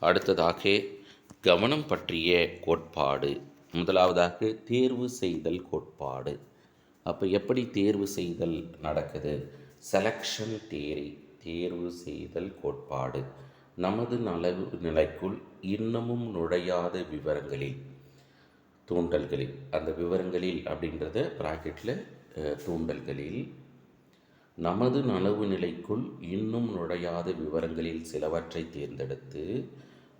அடுத்ததாக கவனம் பற்றிய கோட்பாடு. முதலாவதாக தேர்வு செய்தல் கோட்பாடு. அப்போ எப்படி தேர்வு செய்தல் நடக்குது? செலக்ஷன் தேரி தேர்வு செய்தல் கோட்பாடு. நமது நலவு நிலைக்குள் இன்னமும் நுழையாத விவரங்களில் தூண்டல்களில். அந்த விவரங்களில் அப்படின்றத ப்ராக்கெட்டில் தூண்டல்களில் நமது நனவு நிலைக்குள் இன்னும் நுழையாத விவரங்களில் சிலவற்றை தேர்ந்தெடுத்து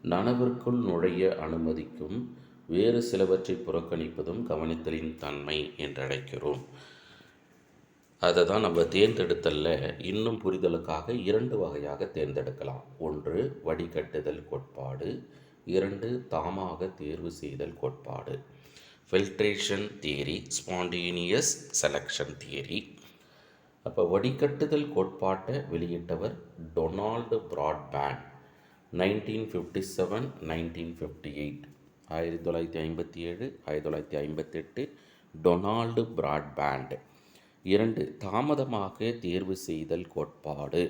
நனவிற்குள் நுழைய அனுமதிக்கும் வேறு சிலவற்றை புறக்கணிப்பதும் கவனித்தலின் தன்மை என்றழைக்கிறோம். அதை தான் நம்ம தேர்ந்தெடுத்தல்ல இன்னும் புரிதலுக்காக இரண்டு வகையாக தேர்ந்தெடுக்கலாம். ஒன்று வடிகட்டுதல் கோட்பாடு. இரண்டு தாமாக தேர்வு செய்தல் கோட்பாடு. Filtration theory spontaneous selection theory அப்போ வடிகட்டுதல் கோட்பாட்டை வெளியிட்டவர் Donald Broadbent nineteen fifty seven nineteen fifty eight ஆயிரத்தி தொள்ளாயிரத்தி ஐம்பத்தி ஏழு ஆயிரத்தி தொள்ளாயிரத்தி ஐம்பத்தெட்டு டொனால்டு பிராட்பேண்ட். இரண்டு தாமதமாக தேர்வு செய்தல் கோட்பாடு.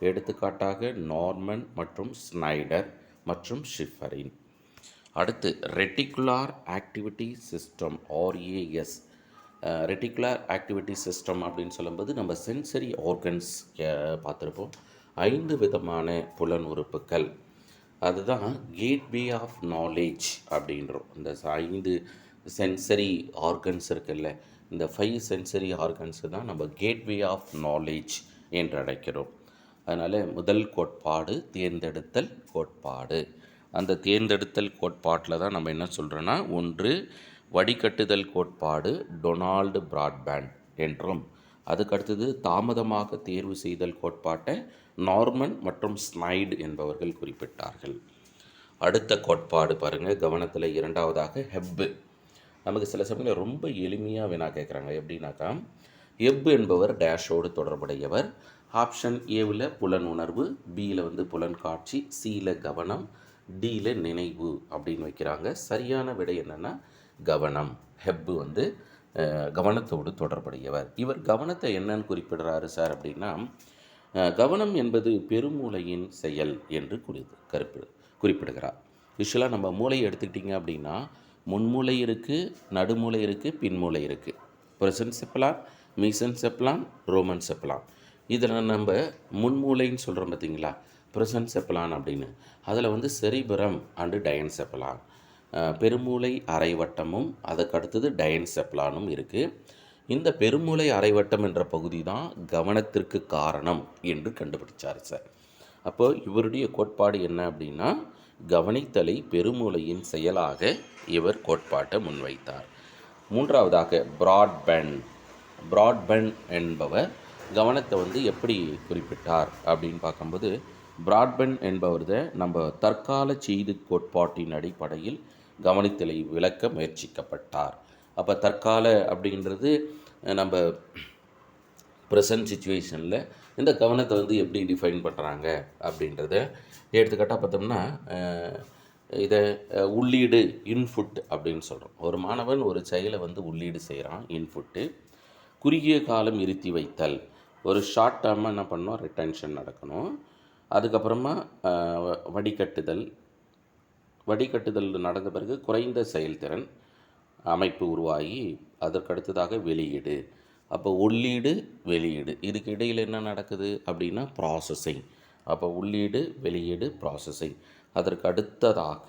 எடுத்துக்காட்டாக நார்மன் மற்றும் ஸ்னைடர் மற்றும் ஷிஃபரின். அடுத்து reticular activity system RAS reticular activity system அப்படின்னு சொல்லும்போது நம்ம சென்சரி ஆர்கன்ஸ் பார்த்துருப்போம். ஐந்து விதமான புலன் உறுப்புகள் அதுதான் கேட்வே ஆஃப் நாலேஜ் அப்படின்றோம். இந்த ஐந்து சென்சரி ஆர்கன்ஸ் இருக்குல்ல இந்த ஃபைவ் சென்சரி ஆர்கன்ஸு தான் நம்ம கேட்வே ஆஃப் நாலேஜ் என்று அழைக்கிறோம். அதனால் முதல் கோட்பாடு தேர்ந்தெடுத்தல் கோட்பாடு. அந்த தேர்ந்தெடுத்தல் கோட்பாட்டில் தான் நம்ம என்ன சொல்கிறோன்னா ஒன்று வடிகட்டுதல் கோட்பாடு டொனால்டு பிராட்பேண்ட் என்றும் அதுக்கடுத்தது தாமதமாக தேர்வு செய்தல் கோட்பாட்டை நார்மன் மற்றும் ஸ்னைடு என்பவர்கள் குறிப்பிட்டார்கள். அடுத்த கோட்பாடு பாருங்கள் கவனத்தில் இரண்டாவதாக ஹெப்பு நமக்கு சில சமயங்களில் ரொம்ப எளிமையாக வேணா கேட்குறாங்க எப்படின்னாக்கா எப் என்பவர் டேஷோடு தொடர்புடையவர். ஆப்ஷன் ஏவில் புலன் உணர்வு பியில் வந்து புலன் காட்சி சியில் கவனம் டியில் நினைவு அப்படின்னு வைக்கிறாங்க. சரியான விடை என்னென்னா கவனம். ஹெப்பு வந்து கவனத்தோடு தொடர்புடையவர். இவர் கவனத்தை என்னன்னு குறிப்பிடுறாரு சார் அப்படின்னா கவனம் என்பது பெருமூளையின் செயல் என்று குறி கருப்பிடு குறிப்பிடுகிறார். யூஸ்வலாக நம்ம மூளையை எடுத்துக்கிட்டிங்க அப்படின்னா முன்மூளை இருக்குது நடுமூளை இருக்குது பின்மூளை இருக்குது prosencephalon mesencephalon rhombencephalon இதில் நம்ம முன்மூளைன்னு சொல்கிறோம் பார்த்தீங்களா ப்ரெசன்ட் செப்பலான் அப்படின்னு. அதில் வந்து செரிபரம் அண்டு டயன் செப்பலான் பெருமூளை அரைவட்டமும் அதுக்கடுத்தது டயன் இருக்குது இந்த பெருமூளை அரைவட்டம் என்ற பகுதி தான் கவனத்திற்கு காரணம் என்று கண்டுபிடிச்சார் சார். அப்போ இவருடைய கோட்பாடு என்ன அப்படின்னா கவனித்தலை பெருமூளையின் செயலாக இவர் கோட்பாட்டை முன்வைத்தார். மூன்றாவதாக பிராட்பேண்ட். பிராட்பேண்ட் என்பவர் கவனத்தை வந்து எப்படி குறிப்பிட்டார் அப்படின்னு பார்க்கும்போது பிராட்பேண்ட் என்பவர் நம்ம தற்கால செய்தி கோட்பாட்டின் அடிப்படையில் கவனித்தலை விளக்க முயற்சிக்கப்பட்டார். அப்போ தற்கால அப்படின்றது நம்ம ப்ரெசன்ட் சுச்சுவேஷனில் இந்த கவனத்தை வந்து எப்படி டிஃபைன் பண்ணுறாங்க அப்படின்றத எடுத்துக்காட்டாக பார்த்தோம்னா இதை உள்ளீடு இன்ஃபுட் அப்படின்னு சொல்கிறோம் ஒரு மாணவன் ஒரு செயலை வந்து உள்ளீடு செய்கிறான் இன்ஃபுட்டு குறுகிய காலம் இருத்தி வைத்தல். ஒரு ஷார்ட் டேர்மாக என்ன பண்ணோம் ரிட்டன்ஷன் நடக்கணும். அதுக்கப்புறமா வடிகட்டுதல் வடிகட்டுதல் நடந்த பிறகு குறைந்த செயல்திறன் அமைப்பு உருவாகி அதற்கடுத்ததாக வெளியீடு. அப்போ உள்ளீடு வெளியீடு. இதுக்கு இடையில் என்ன நடக்குது அப்படின்னா ப்ராசஸிங் அப்போ உள்ளீடு வெளியீடு ப்ராசஸிங் அதற்கு அடுத்ததாக